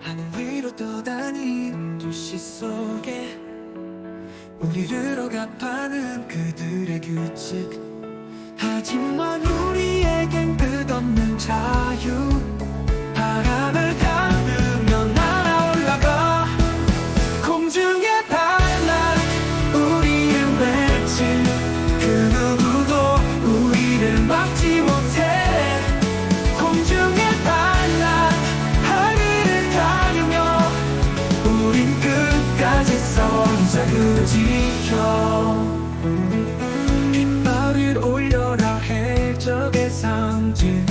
하늘 위로 떠다닌 도시 속에 우리를 억압하는 그들의 규칙. 하지만 우리에겐 끝없는 자유 싸워자 지켜. 깃발을 올려라 해적의 상징.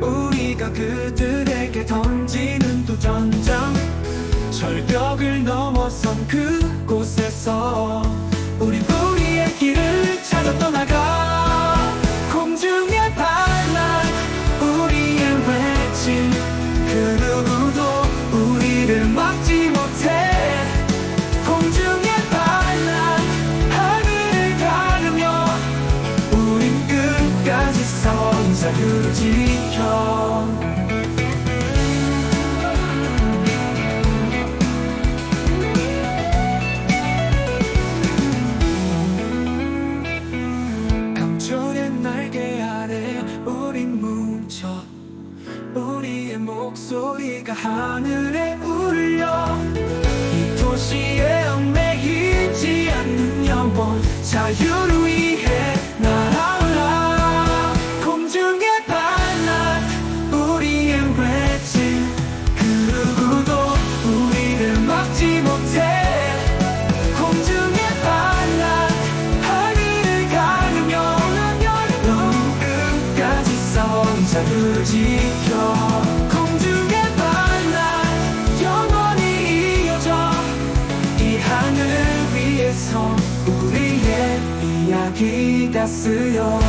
우리가 그들에게 던지는 도전장. 절벽을 넘어선 그곳에서 우리 자유를 지켜. 감춰낸 날개 아래 우린 뭉쳐. 우리의 목소리가 하늘에 울려. 이 도시에 얽매이지 않는 영원 자유를 자유를 지켜. 공중에 발라 영원히 이어져. 이 하늘 위에서 우리의 이야기가 쓰여